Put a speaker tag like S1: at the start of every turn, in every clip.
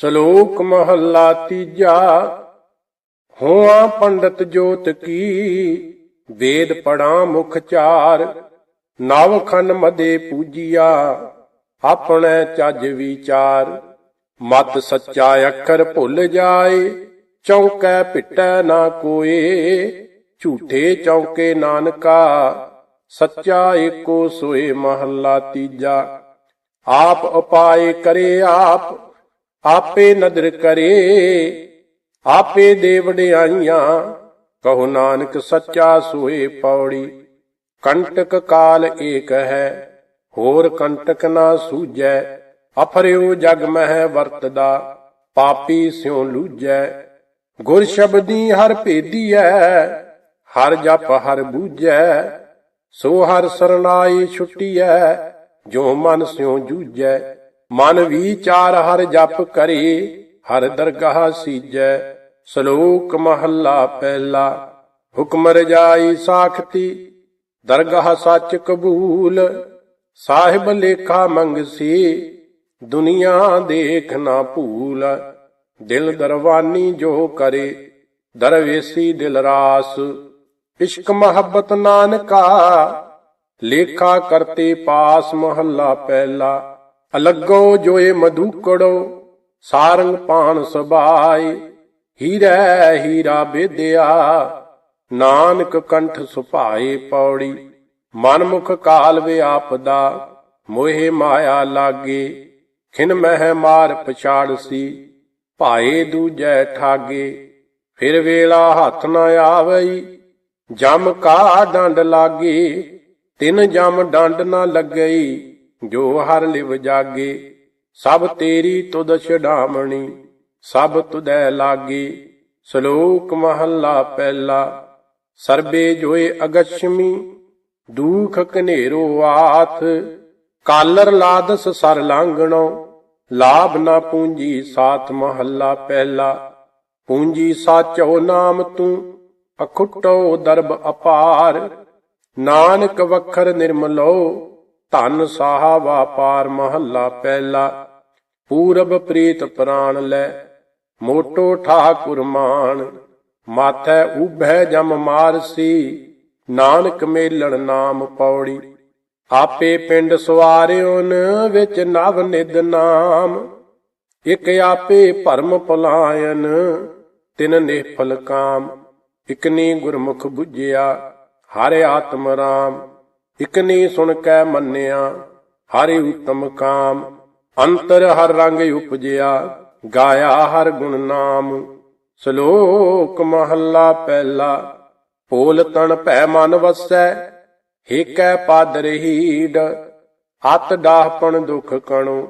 S1: ਸ਼ਲੋਕ ਮਹੱਲਾ ਤੀਜਾ, ਹੋਆ ਪੰਡਤ ਜੋਤ ਕੀ, ਵੇਦ ਪੜਾ ਮੁਖ ਚਾਰ, ਨਵ ਖੰਡ ਮਦੇ ਪੂਜੀਆ, ਆਪਣੇ ਚੱਜ ਵਿਚਾਰ। ਮਤ ਸੱਚਾ ਅੱਖਰ ਭੁੱਲ ਜਾਏ, ਚੌਂਕੈ ਪਿੱਟੈ ਨਾ ਕੋਏ, ਝੂਠੇ ਚੌਂਕੇ ਨਾਨਕਾ, ਸੱਚਾ ਏਕੋ ਸੋਏ ਮਹੱਲਾ ਤੀਜਾ। ਆਪ ਉਪਾਏ ਕਰੇ ਆਪ ਆਪੇ ਨਦਰ ਕਰੇ, ਆਪੇ ਦੇ ਵਡਿਆਈਆਂ ਕਹੋ ਨਾਨਕ ਸੱਚਾ ਸੋਏ ਪੌੜੀ, ਕੰਟਕ ਕਾਲ ਏਕ ਹੈ, ਹੋਰ ਕੰਟਕ ਨਾ ਸੂਝੈ। ਅਫਰਿਓ ਜਗ ਮਹਿ ਵਰਤਦਾ, ਪਾਪੀ ਸਿਉ ਲੂਝੈ। ਗੁਰ ਸ਼ਬਦੀ ਹਰ ਭੇਦੀਐ, ਹਰ ਜਪ ਹਰ ਬੂਝੈ। ਸੋ ਹਰ ਸਰਨਾਈ ਛੁੱਟੀਐ, ਜੋ ਮਨ ਸਿਉ ਜੂਝੈ। ਮਨ ਵਿਚਾਰ ਹਰ ਜਪ ਕਰੇ, ਹਰ ਦਰਗਾਹ ਸੀਜੈ, ਸ਼ਲੋਕ ਮਹੱਲਾ ਪਹਿਲਾ। ਹੁਕਮ ਰਜਾਈ ਸਾਖਤੀ, ਦਰਗਾਹ ਸੱਚ ਕਬੂਲ, ਸਾਹਿਬ ਲੇਖਾ ਮੰਗਸੀ ਦੁਨੀਆ ਦੇਖ ਨਾ ਭੂਲ। ਦਿਲ ਦਰਵਾਨੀ ਜੋ ਕਰੇ, ਦਰਵੇਸੀ ਦਿਲ ਰਾਸ। ਇਸ਼ਕ ਮੁਹੱਬਤ ਨਾਨਕਾ, ਲੇਖਾ ਕਰਤੇ ਪਾਸ ਮਹੱਲਾ ਪਹਿਲਾ। ਅਲੱਗੋ ਜੋਏ ਮਧੂਕੜੋ, ਸਾਰੰਗ ਪਾਣ ਸਬਾਈ ਹੀਰਾ ਹੀਰਾ ਬੇਦਿਆ, ਨਾਨਕ ਕੰਠ ਸੁਭਾਏ ਪੌੜੀ, ਮਨਮੁਖ ਕਾਲ ਵਿਆਪਦਾ ਮੋਹਿ ਮਾਇਆ ਲਾਗੇ, ਖਿਨ ਮਹਿ ਮਾਰ ਪਛਾੜ ਸੀ, ਭਾਏ ਦੂਜੈ ਠਾਗੇ, ਫਿਰ ਵੇਲਾ ਹੱਥ ਨਾ ਆਵਈ, ਜਮ ਕਾ ਡੰਡ ਲਾਗੇ, ਤਿਨ ਜਮ ਡੰਡ ਨਾ ਲੱਗਈ ਜੋ ਹਰ ਲਿਵ ਜਾਗੇ, ਸਭ ਤੇਰੀ ਤੁਧ ਛਡਾਮਣੀ ਸਭ ਤੁਧੈ ਲਾਗੇ। ਸ਼ਲੋਕ ਮਹੱਲਾ ਪਹਿਲਾ, ਸਰਬੇ ਜੋਏ ਅਗਸ਼ਮੀ ਦੂਖ ਕਨੇਰੋ ਆਥ। ਕਾਲਰ ਲਾਦਸ ਸਰ ਲਾਂਗਣੋ, ਲਾਭ ਨਾ ਪੂੰਜੀ ਸਾਥ ਮਹੱਲਾ ਪਹਿਲਾ। ਪੂੰਜੀ ਸਾਚੋ ਨਾਮ ਤੂੰ, ਅਖੁੱਟੋ ਦਰਬ ਅਪਾਰ। ਨਾਨਕ ਵਖਰ ਨਿਰਮਲੋ ਧਨ ਸਾਹਾ ਵਾਪਾਰ ਮਹੱਲਾ ਪਹਿਲਾ, ਪੂਰਬ ਪ੍ਰੀਤ ਪ੍ਰਾਣ ਲੈ, ਮੋਟੋ ਠਾਕੁਰ ਮਾਨ ਮਾਥੈ ਉਭੈ ਜਮ ਮਾਰਸੀ ਨਾਨਕ ਮੇਲਣ ਨਾਮ ਪੌੜੀ, ਆਪੇ ਪਿੰਡ ਸਵਾਰਿਓਨ ਵਿੱਚ ਨਵ ਨਿਦ ਨਾਮ, ਇਕ ਆਪੇ ਭਰਮ ਪਲਾਇਨ, ਤਿਨ ਨਿਫਲ ਕਾਮ, ਇਕਨੀ ਗੁਰਮੁਖ 부ਜਿਆ ਹਰਿ ਆਤਮ ਰਾਮ। ਇਕਨੀ ਸੁਣ ਕੈ ਮੰਨਿਆ, ਹਰੇ ਉਤਮ ਕਾਮ, ਅੰਤਰ ਹਰ ਰੰਗ ਉਪਜਿਆ, ਗਾਇਆ ਹਰ ਗੁਣ ਨਾਮ। ਸ਼ਲੋਕ ਮਹੱਲਾ ਪਹਿਲਾ, ਪੋਲ ਤਣ ਭੈ ਮਨ ਵਸੈ ਏਕੈ ਪਦ ਰਹੀਡ ਅਤ ਡਾਹਪਣ ਦੁਖ ਕਣੋ,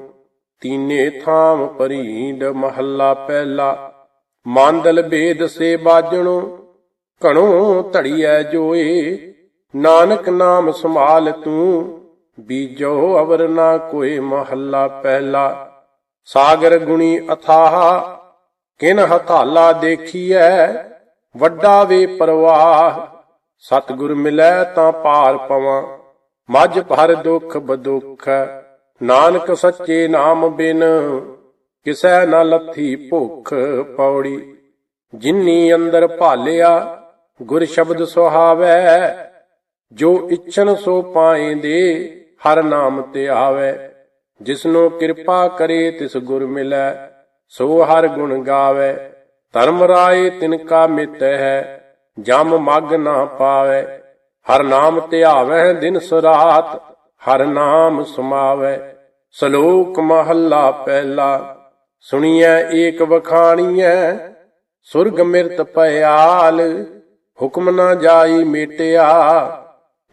S1: ਤੀਨੇ ਥਾਮ ਪਰੀਡ ਮਹੱਲਾ ਪਹਿਲਾ। ਮਾਂਦਲ ਬੇਦ ਸੇ ਬਾਜਣੋ ਕਣੋ ਧੜੀਐ ਜੋਏ ਨਾਨਕ ਨਾਮ ਸੰਭਾਲ ਤੂੰ, ਬੀਜੋ ਅਵਰ ਨਾ ਕੋਈ ਮਹੱਲਾ ਪਹਿਲਾ। ਸਾਗਰ ਗੁਣੀ ਅਥਾਹ, ਕਿਨ ਹਥਾਲਾ ਦੇਖੀਐ, ਵੱਡਾ ਵੇ ਪਰਵਾਹ। ਸਤਿਗੁਰ ਮਿਲੈ ਤਾਂ ਪਾਰ ਪਵਾਂ, ਮੱਝ ਭਰ ਦੁਖ ਬਦੁਖ। ਨਾਨਕ ਸੱਚੇ ਨਾਮ ਬਿਨ ਕਿਸੈ ਨ ਲੱਥੀ ਭੁਖ ਪੌੜੀ। ਜਿਨੀ ਅੰਦਰ ਭਾਲਿਆ, ਗੁਰ ਸ਼ਬਦ ਸੁਹਾਵੈ ਜੋ ਇਛਨ ਸੋ ਪਾਏ ਦੇ, ਹਰ ਨਾਮ ਤੇ ਆਵੈ। ਜਿਸਨੋ ਕਿਰਪਾ ਕਰੇ, ਤਿਸ ਗੁਰ ਮਿਲੈ, ਸੋ ਹਰ ਗੁਣ ਗਾਵੇ। ਧਰਮ ਰਾਏ ਤਿਨ ਕਾ ਮਿਤ ਹੈ, ਜਮ ਮਗ ਨਾ ਪਾਵੇ। ਹਰ ਨਾਮ ਧਿਆਵੈ ਦਿਨ ਸਰਾਤ ਹਰ ਨਾਮ ਸਮਾਵੇ। ਸ਼ਲੋਕ ਮਹੱਲਾ ਪਹਿਲਾ, ਸੁਣੀਐ ਏਕ ਵਖਾਣੀਐ, ਸੁਰਗ ਮਿਰਤ ਪਿਆਲ ਹੁਕਮ ਨਾ ਜਾਈ ਮੇਟਿਆ।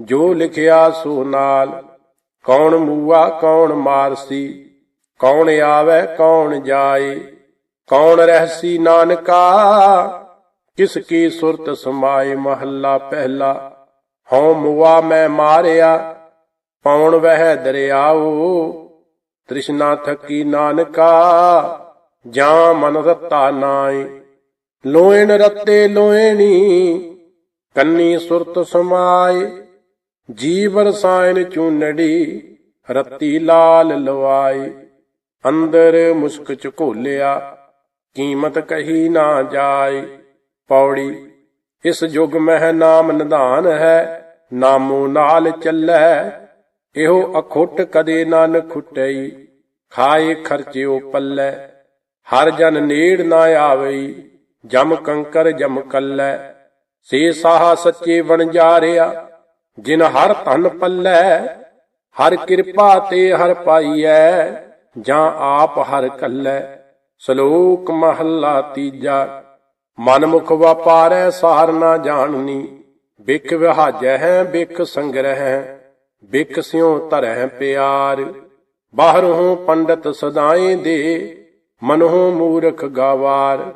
S1: ਜੋ ਲਿਖਿਆ ਸੋ ਨਾਲ, ਕੌਣ ਮੂਆ, ਕੌਣ ਮਾਰਸੀ, ਕੌਣ ਆਵੇ, ਕੌਣ ਜਾਏ, ਕੌਣ ਰਹਿਸੀ ਨਾਨਕਾ, ਕਿਸ ਕੀ ਸੁਰਤ ਸਮਾਏ ਮਹੱਲਾ ਪਹਿਲਾ, ਹਉ ਮੁਆ ਮੈਂ ਮਾਰਿਆ ਪੌਣ ਵਹਿ ਦਰਿਆਓ, ਤ੍ਰਿਸ਼ਨਾ ਥਕੀ ਨਾਨਕਾ, ਜਾਂ ਮਨ ਰਤਾ ਨਾਈ ਲੋਇਣ ਰਤੇ ਲੋਇਣੀ, ਕੰਨੀ ਸੁਰਤ ਸਮਾਏ ਜੀਵ ਰਸਾਇਣ ਚੂਨੜੀ ਰੱਤੀ ਲਾਲ ਲਵਾਈ ਅੰਦਰ ਮੁਸਕ ਝਕੋਲਿਆ ਕੀਮਤ ਕਹੀ ਨਾ ਜਾਏ। ਪੌੜੀ, ਇਸ ਯੁਗ ਮਹਿ ਨਾਮ ਨਿਧਾਨ ਹੈ, ਨਾਮੋ ਨਾਲ ਚੱਲੈ। ਇਹੋ ਅਖੁੱਟ ਕਦੇ ਨਨ ਖੁੱਟਈ, ਖਾਏ ਖਰਚਿਓ ਪੱਲੇ। ਹਰ ਜਨ ਨੇੜ ਨਾ ਆਵਈ, ਜਮ ਕੰਕਰ ਜਮ ਕੱਲੈ। ਸੇ ਸਾਹਾ ਸੱਚੇ ਵਣਜਾਰਿਆ ਜਿਨ ਹਰ ਧਨ ਪੱਲੈ, ਹਰ ਕਿਰਪਾ ਤੇ ਹਰ ਪਾਈਐ, ਜਾਂ ਆਪ ਹਰ ਕੱਲੈ। ਸ਼ਲੋਕ ਮਹੱਲਾ ਤੀਜਾ, ਮਨਮੁਖ ਵਪਾਰੈ ਸਾਰ ਨਾ ਜਾਣਨੀ ਬਿਕ ਵਿਹਾਜੈ ਹੈ ਬਿਕ ਸੰਗ੍ਰਹਿ ਬਿਕ ਸਿਉ ਧਰਹਿ ਪਿਆਰ। ਬਾਹਰੋਂ ਪੰਡਤ ਸਦਾਏ ਦੇ, ਮਨੋਂ ਮੂਰਖ ਗਾਵਾਰ।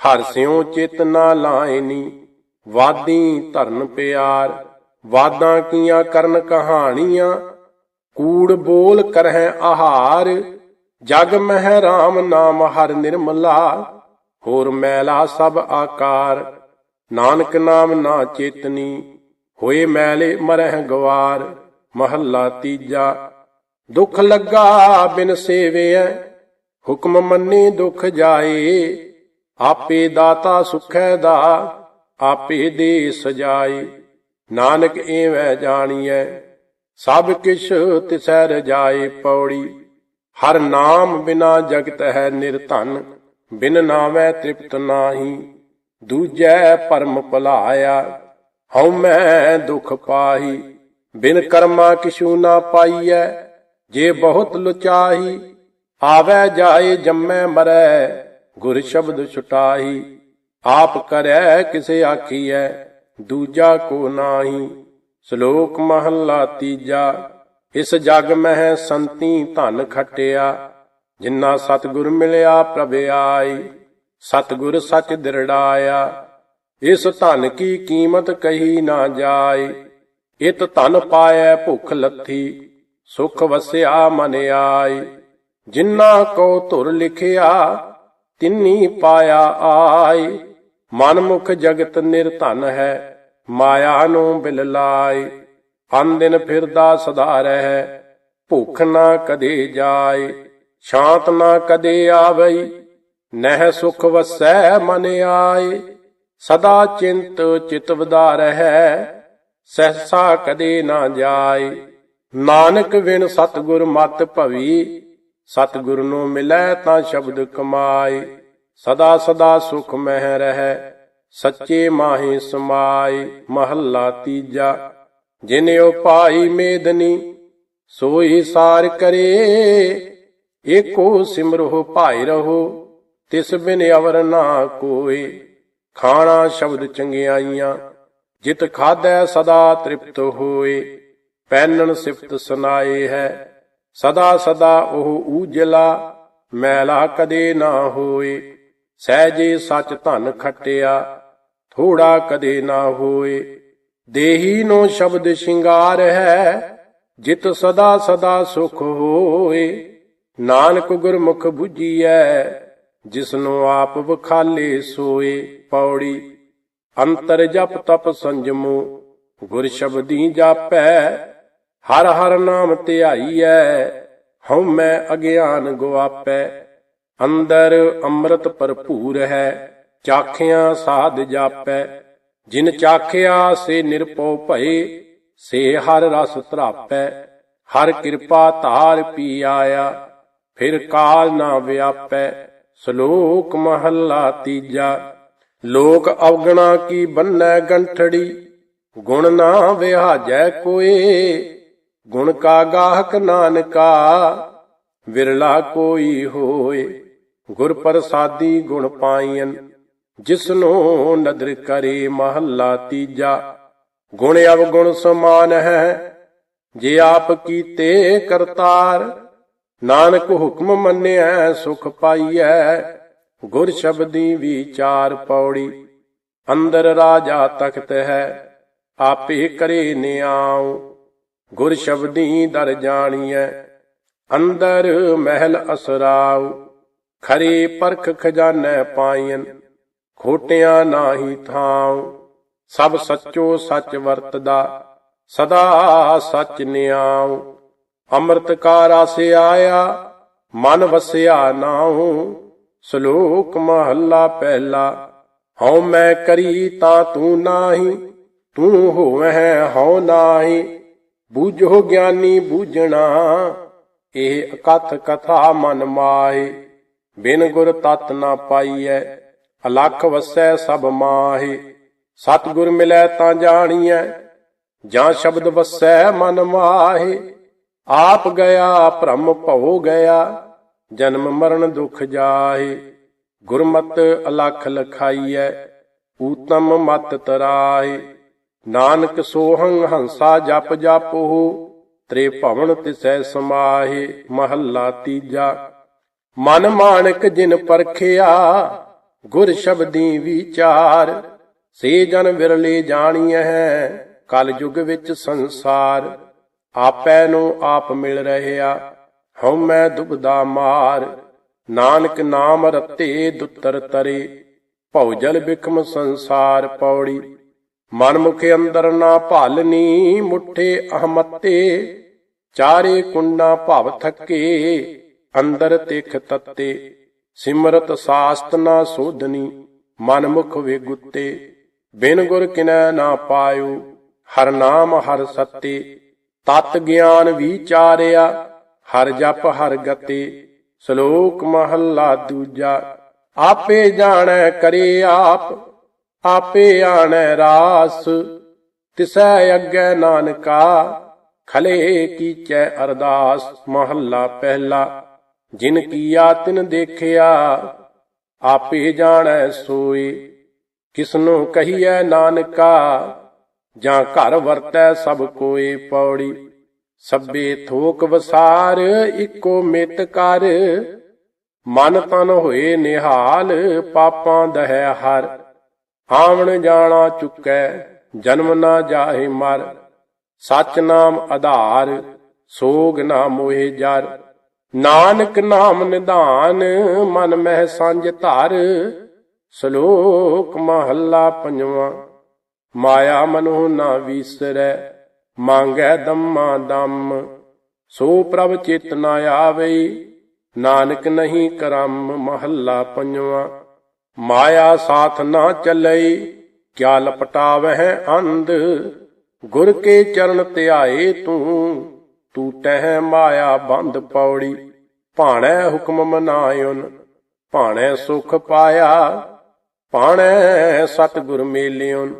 S1: ਹਰ ਸਿਉ ਚੇਤਨਾ ਲਾਇਨੀ, ਵਾਦੀ ਧਰਨ ਪਿਆਰ। ਵਾਦਾਂ ਕੀਆਂ ਕਰਨ ਕਹਾਣੀਆਂ, ਕੂੜ ਬੋਲ ਕਰਹਿ ਆਹਾਰ, ਜਗ ਮਹਿ ਰਾਮ ਨਾਮ ਹਰ ਨਿਰਮਲਾ, ਹੋਰ ਮੈਲਾ ਸਭ ਆਕਾਰ, ਨਾਨਕ ਨਾਮ ਨਾ ਚੇਤਨੀ, ਹੋਏ ਮੈਲੇ ਮਰਹਿ ਗਵਾਰ, ਮਹੱਲਾ ਤੀਜਾ, ਦੁੱਖ ਲੱਗਾ ਬਿਨ ਸੇਵਿਐ, ਹੁਕਮ ਮੰਨੇ ਦੁੱਖ ਜਾਏ, ਆਪੇ ਦਾਤਾ ਸੁਖੈ ਦਾ, ਆਪੇ ਦੇ ਸਜਾਏ। ਨਾਨਕ ਏਵੈ ਜਾਣੀਐ, ਸਭ ਕਿਛ ਤਿਸੈ ਰਜਾਏ ਪੌੜੀ। ਹਰ ਨਾਮ ਬਿਨਾ ਜਗਤ ਹੈ ਨਿਰਧਨ, ਬਿਨ ਨਾਮੈ ਤ੍ਰਿਪਤ ਨਾਹੀ। ਦੂਜੈ ਪਰਮ ਭਲਾਇਆ, ਹਉ ਮੈਂ ਦੁਖ ਪਾਹੀ। ਬਿਨ ਕਰਮਾ ਕਿਛੂ ਨਾ ਪਾਈਐ, ਜੇ ਬਹੁਤ ਲੁਚਾਹੀ। ਆਵੈ ਜਾਏ ਜੰਮੈ ਮਰੈ, ਗੁਰ ਸ਼ਬਦ ਛੁਟਾਹੀ। ਆਪ ਕਰੈ ਕਿਸੇ ਆਖੀਐ ਦੂਜਾ ਕੋ ਨਾਹੀ, ਸ਼ਲੋਕ ਮਹੱਲਾ ਤੀਜਾ, ਇਸ ਜਗ ਮਹਿ ਸੰਤੀ ਧਨ ਖਟਿਆ ਜਿਨ੍ਹਾਂ ਸਤਿਗੁਰ ਮਿਲਿਆ ਪ੍ਰਭ ਆਈ ਸਤਿਗੁਰ ਸਚ ਦਿਰੜਾਇਆ, ਇਸ ਧਨ ਕੀ ਕੀਮਤ ਕਹੀ ਨਾ ਜਾਏ, ਇਤ ਧਨ ਪਾਇਐ ਭੁਖ ਲੱਥੀ, ਸੁਖ ਵਸਿਆ ਮਨ ਆਈ ਜਿਨ੍ਹਾਂ ਕੋ ਧੁਰ ਲਿਖਿਆ, ਤਿੰਨੀ ਪਾਇਆ ਆਈ ਮਨਮੁਖ ਜਗਤ ਨਿਰਧਨ ਹੈ, ਮਾਇਆ ਨੂੰ ਬਿਲ ਲਾਈ ਦਿਨ ਫਿਰਦਾ ਸਦਾ ਰਹਿ, ਭੁੱਖ ਨਾ ਕਦੇ ਜਾਏ, ਸ਼ਾਂਤ ਨਾ ਕਦੇ ਆਵਈ ਨਹਿ ਸੁਖ ਵਸੈ ਮਨ ਆਏ। ਸਦਾ ਚਿੰਤ ਚਿਤ ਵਧਾ ਰਹਿ, ਸਹਸਾ ਕਦੇ ਨਾ ਜਾਏ। ਨਾਨਕ ਵਿਣ ਸਤਿਗੁਰ ਮਤ ਭਵੀ, ਸਤਿਗੁਰ ਨੂੰ ਮਿਲੈ ਤਾਂ ਸ਼ਬਦ ਕਮਾਏ। ਸਦਾ ਸਦਾ ਸੁਖ ਮਹਿ ਰਹਿ। ਸੱਚੇ ਮਾਹੀ ਸਮਾਏ ਮਹੱਲਾ ਤੀਜਾ। ਜਿਨੇ ਉਪਾਈ ਮੇਦਨੀ, ਸੋਈ ਸਾਰ ਕਰੇ। ਏਕੋ ਸਿਮਰੋ ਭਾਈ ਰਹੋ, ਤਿਸ ਬਿਨ ਅਵਰ ਨਾ ਕੋਈ ਖਾਣਾ ਸ਼ਬਦ ਚੰਗਿਆਈਆਂ, ਜਿਤ ਖਾਦੈ ਸਦਾ ਤ੍ਰਿਪਤ ਹੋਏ। ਪੈਨਣ ਸਿਫਤ ਸੁਨਾਏ ਹੈ, ਸਦਾ ਸਦਾ ਉਹ ਊਜਲਾ, ਮੈਲਾ ਕਦੇ ਨਾ ਹੋਏ। ਸਹਿਜੇ ਸੱਚ ਧਨ ਖਟਿਆ, ਥੋੜਾ ਕਦੇ ਨਾ ਹੋਏ। ਦੇਹੀ ਨੂੰ ਸ਼ਬਦ ਸ਼ਿੰਗਾਰ ਹੈ, ਜਿਤ ਸਦਾ ਸਦਾ ਸੁਖ ਹੋਏ। ਨਾਨਕ ਗੁਰਮੁਖ 부ਜੀਐ ਜਿਸਨੂੰ ਆਪ ਵਖਾਲੇ ਸੋਏ। ਪੌੜੀ, ਅੰਤਰ ਜਪ ਤਪ ਸੰਜਮੋ, ਗੁਰ ਸ਼ਬਦੀ ਜਾਪੈ। ਹਰ ਹਰ ਨਾਮ ਧਿਆਈਐ ਹਉ ਮੈਂ ਅਗਿਆਨ ਗੁਆਪੈ। ਅੰਦਰ ਅੰਮ੍ਰਿਤ ਭਰਪੂਰ ਹੈ, ਚਾਖਿਆ ਸਾਧ ਜਾਪੈ। ਜਿਨ ਚਾਖਿਆ ਸੇ ਨਿਰਪਉ ਭਏ, ਸੇ ਹਰ ਰਸ ਧਰਾਪੈ। ਹਰ ਕਿਰਪਾ ਧਾਰ ਪੀ ਆਇਆ, ਫਿਰ ਕਾਲ ਨਾ ਵਿਆਪੈ। ਸ਼ਲੋਕ ਮਹੱਲਾ ਤੀਜਾ, ਲੋਕ ਅਵਗਣਾ ਕੀ ਬੰਨੈ ਗੰਠੜੀ। ਗੁਣ ਨਾ ਵਿਹਾਜੈ ਕੋਏ, ਗੁਣ ਕਾ ਗਾਹਕ ਨਾਨਕਾ, ਵਿਰਲਾ ਕੋਈ ਹੋਏ। ਗੁਰ ਪ੍ਰਸਾਦੀ ਗੁਣ ਪਾਈਨ ਜਿਸਨੂੰ ਨਦਰ ਕਰੇ ਮਹੱਲਾ ਤੀਜਾ। ਗੁਣ ਅਵਗੁਣ ਸਮਾਨ ਹੈ, ਜੇ ਆਪ ਕੀਤੇ ਕਰਤਾਰ, ਨਾਨਕ ਹੁਕਮ ਮੰਨਿਆ ਸੁਖ ਪਾਈਐ, ਗੁਰ ਸ਼ਬਦੀ ਵਿਚਾਰ ਪੌੜੀ। ਅੰਦਰ ਰਾਜਾ ਤਖਤ ਹੈ, ਆਪੇ ਕਰੇ ਨਿਆਉ ਗੁਰ ਸ਼ਬਦੀ ਦਰ ਜਾਣੀਐ, ਅੰਦਰ ਮਹਿਲ ਅਸਰਾਉ। ਖਰੇ ਪਰਖ ਖਜ਼ਾਨੈ ਪਾਈਨ ਖੋਟਿਆਂ ਨਾਹੀ ਥਾਉ। ਸਭ ਸੱਚੋ ਸੱਚ ਵਰਤਦਾ, ਸਦਾ ਸੱਚ ਨਿਆਉ। ਅੰਮ੍ਰਿਤ ਕਾ ਰਸ ਆਇਆ ਮਨ ਵਸਿਆ ਨਾਉ। ਸ਼ਲੋਕ ਮਹੱਲਾ ਪਹਿਲਾ, ਹਉ ਮੈਂ ਕਰੀ ਤਾਂ ਤੂੰ ਨਾਹੀ, ਤੂੰ ਹੋਵਹਿ ਹਉ ਨਾਹੀ। ਬੂਝੋ ਗਿਆਨੀ ਬੂਝਣਾ, ਇਹ ਅਕਥ ਕਥਾ ਮਨ ਮਾਹੀ। ਬਿਨ ਗੁਰ ਤਤ ਨਾ ਪਾਈਐ, ਅਲਖ ਵਸੈ ਸਭ ਮਾਹੀ। ਸਤਿਗੁਰ ਮਿਲੈ ਤਾਂ ਜਾਣੀਐ, ਜਾਂ ਸ਼ਬਦ ਵਸੈ ਮਨ ਮਾਹੀ। ਆਪ ਗਿਆ, ਭ੍ਰਮ ਭਉ ਗਿਆ, ਜਨਮ ਮਰਨ ਦੁਖ ਜਾਹੇ। ਗੁਰਮਤ ਅਲਖ ਲਖਾਈਐ, ਊਤਮ ਮਤ ਤਰਾਏ ਨਾਨਕ ਸੋਹੰ ਹੰਸਾ ਜਪ ਜਪੋ ਤ੍ਰੇ ਭਵਨ ਤਿਸੈ ਸਮਾਹੇ, ਮਹੱਲਾ ਤੀਜਾ। ਮਨ ਮਾਨਕ ਜਿਨ ਪਰਖਿਆ, ਗੁਰ ਸ਼ਬਦੀ ਵਿਚਾਰ। ਸੇ ਜਨ ਵਿਰਲੇ ਜਾਣੀਐ ਕਲ ਯੁਗ ਵਿੱਚ ਸੰਸਾਰ। ਆਪੈ ਨੂੰ ਆਪ ਮਿਲ ਰਹਿਆ, ਹਉ ਮੈਂ ਦੁਬਦਾ ਮਾਰ। ਨਾਨਕ ਨਾਮ ਰਤੇ ਦੁੱਤਰ ਤਰੇ, ਭਉ ਬਿਖਮ ਸੰਸਾਰ ਪੌੜੀ। ਮਨ ਮੁਖੇ ਅੰਦਰ ਨਾ ਭਾਲਨੀ ਮੁਠੇ ਅਹਮਤੇ, ਚਾਰੇ ਕੁੰਡਾ ਭਵ ਥਕੇ। ਅੰਦਰ ਤਿਖ ਤਤੇ, ਸਿਮਰਤ ਸਾਸਤ ਨਾ ਸੋਧਨੀ ਮਨ ਮੁਖ ਵੇ ਬਿਨ ਗੁਰ ਕਿਨੈ ਨਾ ਪਾਇਓ, ਹਰ ਨਾਮ ਹਰ ਸਤੇ। ਤਤ ਗਿਆਨ ਵਿਚਾਰਿਆ ਹਰ ਜਪ ਹਰ ਗਤੇ। ਸ਼ਲੋਕ ਮਹੱਲਾ ਦੂਜਾ, ਆਪੇ ਜਾਣੈ ਕਰੇ ਆਪ, ਆਪੇ ਆਣੈ ਰਾਸ। ਤਿਸੈ ਅੱਗੇ ਨਾਨਕਾ, ਖਲੇ ਕੀਚੈ ਅਰਦਾਸ। ਮਹੱਲਾ ਪਹਿਲਾ। ਜਿਨ ਕੀਆ ਤਿਨ ਦੇਖਿਆ, ਆਪੇ ਜਾਣੈ ਸੋਈ ਕਿਸਨੂੰ ਕਹੀਐ ਨਾਨਕਾ, ਜਾਂ ਘਰ ਵਰਤੈ ਸਭ ਕੋਏ ਪੌੜੀ। ਸਭੇ ਥੋਕ ਵਸਾਰ, ਇੱਕੋ ਮਿਤ ਕਰ। ਮਨ ਤਨ ਹੋਏ ਨਿਹਾਲ, ਪਾਪਾਂ ਦਹਿ ਹਰ। ਆਵਣ ਜਾਣਾ ਚੁੱਕੈ, ਜਨਮ ਨਾ ਜਾਹੇ ਮਰ। ਸਚ ਨਾਮ ਆਧਾਰ, ਸੋਗ ਨਾ ਮੋਹਿ ਜਰ। ਨਾਨਕ ਨਾਮ ਨਿਧਾਨ, ਮਨ ਮਹਿ ਸੰਜ ਧਰ, ਸ਼ਲੋਕ ਮਹੱਲਾ ਪੰਜਵਾਂ। ਮਾਇਆ ਮਨੋ ਨਾ ਵੀਸਰੈ, ਮੰਗੈ ਦਮਾ ਦਮ। ਸੋ ਪ੍ਰਭ ਚਿਤ ਨ ਆਵੇ, ਨਾਨਕ ਨਹੀਂ ਕਰਮ, ਮਹੱਲਾ ਪੰਜਵਾਂ। ਮਾਇਆ ਸਾਥ ਨਾ ਚੱਲਈ ਕਿਆ ਲਪਟਾਵਹਿ ਅੰਧ। ਗੁਰ ਕੇ ਚਰਨ ਧਿਆਏ ਤੂੰ ਟੂਟਹਿ ਮਾਇਆ ਬੰਦ ਪੌੜੀ, ਭਾਣੈ ਹੁਕਮ ਮਨਾਇਉਨ, ਭਾਣੈ ਸੁਖ ਪਾਇਆ, ਭਾਣੈ ਸਤਿਗੁਰ ਮੇਲਿਉਨ,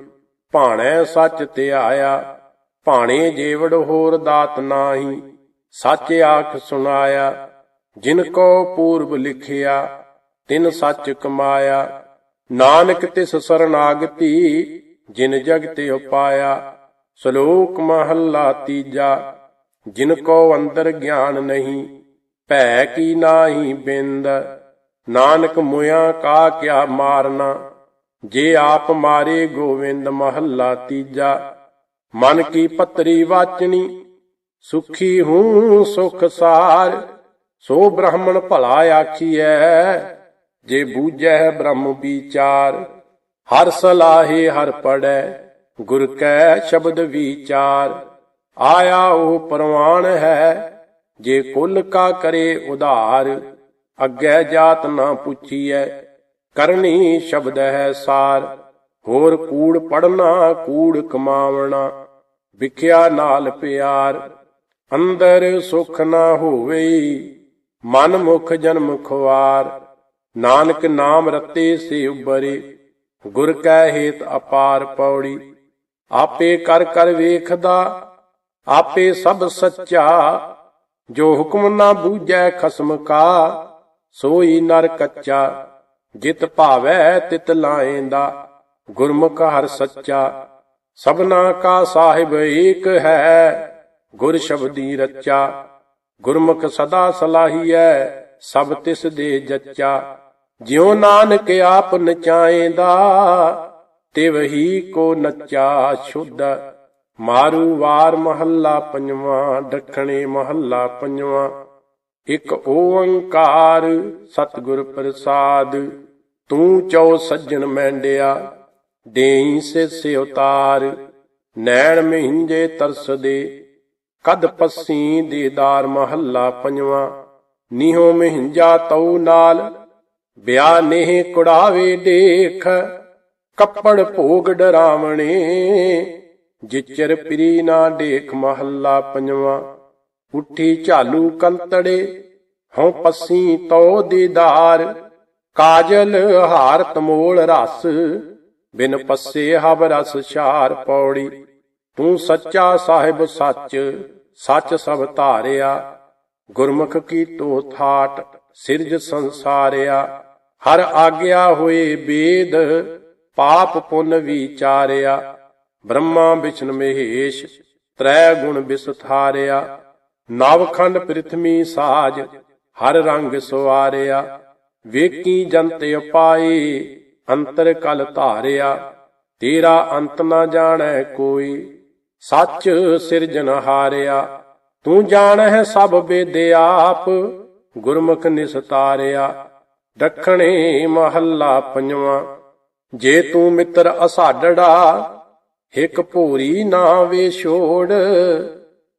S1: ਭਾਣੈ ਸੱਚ ਧਿਆਇਆ ਭਾਣੇ ਜੀਵੜ ਹੋਰ ਦਾਤ ਨਾਹੀ, ਸੱਚ ਆਖ ਸੁਣਾਇਆ, ਜਿਨ ਕੋ ਪੂਰਬ ਲਿਖਿਆ, ਤਿਨ ਸੱਚ ਕਮਾਇਆ, ਨਾਨਕ ਤਿਸ ਸਰਨਾਗਤੀ, ਜਿਨ ਜਗ ਤੇ ਉਪਾਇਆ, ਸ਼ਲੋਕ ਮਹੱਲਾ ਤੀਜਾ ਜਿਨ ਕੋ ਅੰਦਰ ਗਿਆਨ ਨਹੀਂ, ਭੈ ਕੀ ਨਾਹੀ ਬਿੰਦ? ਨਾਨਕ ਮੁਆ ਕਾ ਕਿਆ ਮਾਰਨਾ? ਜੇ ਆਪ ਮਾਰੇ ਗੋਵਿੰਦ ਮਹੱਲਾ ਤੀਜਾ, ਮਨ ਕੀ ਪਤਰੀ ਵਾਚਣੀ ਸੁਖੀ ਹੂੰ ਸੁਖ ਸਾਰ, ਸੋ ਬ੍ਰਾਹਮਣ ਭਲਾ ਆਖੀਐ, ਜੇ ਬੂਝੈ ਬ੍ਰਹਮ ਵਿਚਾਰ। ਹਰ ਸਲਾਹੇ ਹਰ ਪੜੈ ਗੁਰ ਕੈ ਸ਼ਬਦ ਵਿਚਾਰ। ਆਇਆ ਉਹ ਪਰਵਾਨ ਹੈ, ਜੇ ਕੁੱਲ ਕਾ ਕਰੇ ਉਧਾਰ, ਅੱਗੇ ਜਾਤ ਨਾ ਪੁੱਛੀਐ, ਕਰਨੀ ਸ਼ਬਦ ਹੈ ਸਾਰ, ਹੋਰ ਕੂੜ ਪੜਨਾ ਕੂੜ ਕਮਾਵਣਾ, ਵਿਖਿਆ ਨਾਲ ਪਿਆਰ, ਅੰਦਰ ਸੁਖ ਨਾ ਹੋਵੇ ਮਨ ਮੁਖ ਜਨਮ ਖੁਆਰ, ਨਾਨਕ ਨਾਮ ਰਤੇ ਸੇ ਉਬਰੇ ਗੁਰ ਕੈ ਹੇਤ ਅਪਾਰ ਪੌੜੀ, ਆਪੇ ਕਰ ਕਰ ਵੇਖਦਾ ਆਪੇ ਸਭ ਸੱਚਾ, ਜੋ ਹੁਕਮ ਨਾ ਬੂਝੈ ਖਸਮ ਕਾ, ਸੋਈ ਨਰ ਕੱਚਾ, ਜਿਤ ਭਾਵੈ ਤਿਤ ਲਾਏਂਦਾ, ਗੁਰਮੁਖ ਹਰ ਸੱਚਾ। ਸਭਨਾ ਕਾ ਸਾਹਿਬ ਏਕ ਹੈ, ਗੁਰ ਸ਼ਬਦੀ ਰਚਾ। ਗੁਰਮੁਖ ਸਦਾ ਸਲਾਹੀਐ, ਸਭ ਤਿਸ ਦੇ ਜੱਚਾ। ਜਿਉ ਨਾਨਕ ਆਪ ਨਚਾਏਂਦਾ ਤਿਵਹੀ ਕੋ ਨੱਚਾ ਸ਼ੁੱਧ। ਮਾਰੂ ਵਾਰ ਮਹੱਲਾ ਪੰਜਵਾਂ, ਦੱਖਣੇ ਮਹੱਲਾ ਪੰਜਵਾਂ। ਇਕ ਓੰਕਾਰ ਸਤਿਗੁਰ ਪ੍ਰਸਾਦ, ਤੂੰ ਚਉ ਸੱਜਣ ਮੈਂਡਿਆ, ਦੇਈ ਸੇ ਉਤਾਰ ਨੈਣ ਮਹਿੰਜੇ ਤਰਸ ਦੇ ਕਦ ਪੱਸੀ ਦੇਦਾਰ ਮਹੱਲਾ ਪੰਜਵਾਂ। ਨੀਹੋ ਮਹਿੰਜਾ ਤਉ ਨਾਲ, ਬਿਆ ਨੇਹ ਕੁੜਾਵੇ ਦੇਖ ਕੱਪੜ ਭੋਗ ਡਰਾਵਣੇ ਜਿਚਰ ਪ੍ਰੀ ਨਾ ਦੇਖ ਮਹੱਲਾ ਪੰਜਵਾ, ਉੱਠੀ ਝਾਲੂ ਕੰਤੜੇ, ਹਉ ਪੱਸੀ ਤੋ ਦੀਦਾਰ ਕਾਜਲ ਹਾਰ ਤਮੋਲ ਰਸ, ਬਿਨ ਪੱਸੇ ਹਵ ਰਸ ਛਾਰ ਪੌੜੀ, ਤੂੰ ਸੱਚਾ ਸਾਹਿਬ ਸੱਚ ਸੱਚ ਸਭ ਧਾਰਿਆ, ਗੁਰਮੁਖ ਕੀ ਤੋ ਥਾਟ, ਸਿਰਜ ਸੰਸਾਰਿਆ, ਹਰ ਆਗਿਆ ਹੋਏ ਬੇਦ, ਪਾਪ ਪੁੰਨ ਵਿਚਾਰਿਆ। ਬ੍ਰਹਮਾ ਵਿਸ਼ਨ ਮਹੇਸ਼, ਤ੍ਰੈ ਗੁਣ ਵਿਸਥਾਰਿਆ ਨਵਖੰਡ ਪ੍ਰਿਥਵੀ ਸਾਜ, ਹਰ ਰੰਗ ਸਵਾਰਿਆ ਵੇਕੀ ਜੰਤ ਅਪਾਏ ਅੰਤਰ ਕਲ ਧਾਰਿਆ, ਤੇਰਾ ਅੰਤ ਨਾ ਜਾਣੈ ਕੋਈ, ਸੱਚ ਸਿਰਜਨ ਹਾਰਿਆ, ਤੂੰ ਜਾਣਹਿ ਸਭ ਬੇਦੇ ਆਪ, ਗੁਰਮੁਖ ਨਿਸਤਾਰਿਆ, ਦੱਖਣੇ ਮਹੱਲਾ ਪੰਜਵਾਂ, ਜੇ ਤੂੰ ਮਿੱਤਰ ਅਸਾਡੜਾ ਇੱਕ ਭੂਰੀ ਨਾ ਵੇ ਛੋੜ,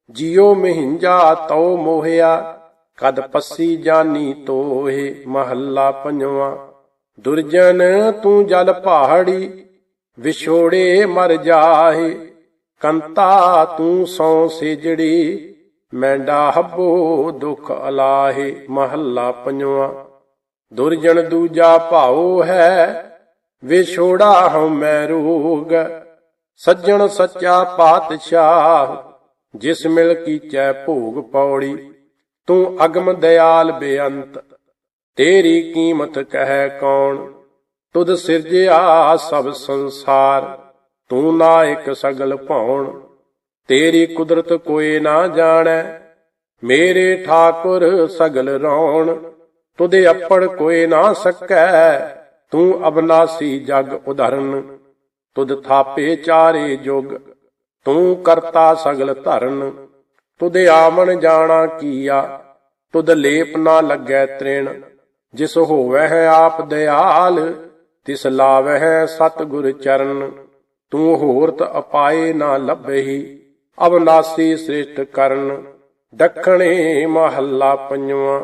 S1: ਜਿਉ ਮਹਿੰਜਾ ਤਉ ਮੋਹਿਆ, ਕਦ ਪੱਸੀ ਜਾਨੀ ਤੋਹੇ ਮਹੱਲਾ ਪੰਜਵਾਂ। ਦੁਰਜਨ ਤੂੰ ਜਲ ਪਹਾੜੀ, ਵਿਛੋੜੇ ਮਰ ਜਾਹੇ, ਕੰਤਾ ਤੂੰ ਸੌ ਸੇਜੜੀ, ਮੈਂਡਾ ਹੱਬੋ ਦੁਖ ਅਲਾਹੇ ਮਹੱਲਾ ਪੰਜਵਾਂ। ਦੁਰਜਨ ਦੂਜਾ ਭਾਉ ਹੈ, ਵਿਛੋੜਾ ਹਉ ਮੈਂ ਰੋਗ ਸੱਜਣ ਸੱਚਾ ਪਾਤਸ਼ਾਹ, ਜਿਸ ਮਿਲ ਕੀਚੈ ਭੋਗ ਪੌੜੀ, ਤੂੰ ਅਗਮ ਦਿਆਲ ਬੇਅੰਤ, ਤੇਰੀ ਕੀਮਤ ਕਹਿ ਕੌਣ? ਤੁਧ ਸਿਰਜਿਆ ਸਭ ਸੰਸਾਰ, ਤੂੰ ਨਾਇਕ ਸਗਲ ਭਉਣ ਤੇਰੀ ਕੁਦਰਤ ਕੋਈ ਨਾ ਜਾਣੈ, ਮੇਰੇ ਠਾਕੁਰ ਸਗਲ ਰੌਣ। ਤੁਦੇ ਅੱਪੜ ਕੋਈ ਨਾ ਸਕੈ, ਤੂੰ ਅਬਨਾਸੀ ਜਗ ਉਧਰਨ। ਤੁਧ ਥਾਪੇ ਚਾਰੇ ਜੁਗ, ਤੂੰ ਕਰਤਾ ਸਗਲ ਧਰਨ। ਤੁਦੇ ਆਵਣ ਜਾਣਾ ਕੀਆ, ਤੁਧ ਲੇਪ ਨਾ ਲੱਗੈ ਤ੍ਰਿਣ। ਜਿਸ ਹੋਵੈ ਹੈ ਆਪ ਦਿਆਲ, ਤਿਸ ਲਾਵੈ ਹੈ ਸਤ ਗੁਰ ਚਰਨ। ਤੂੰ ਹੋਰਤ ਅਪਾਏ ਨਾ ਲੱਭਹੀ, ਅਵਨਾਸੀ ਸ੍ਰਿਸ਼ਟ ਕਰਨ। ਦੱਖਣੇ ਮਹੱਲਾ ਪੰਜਵਾਂ।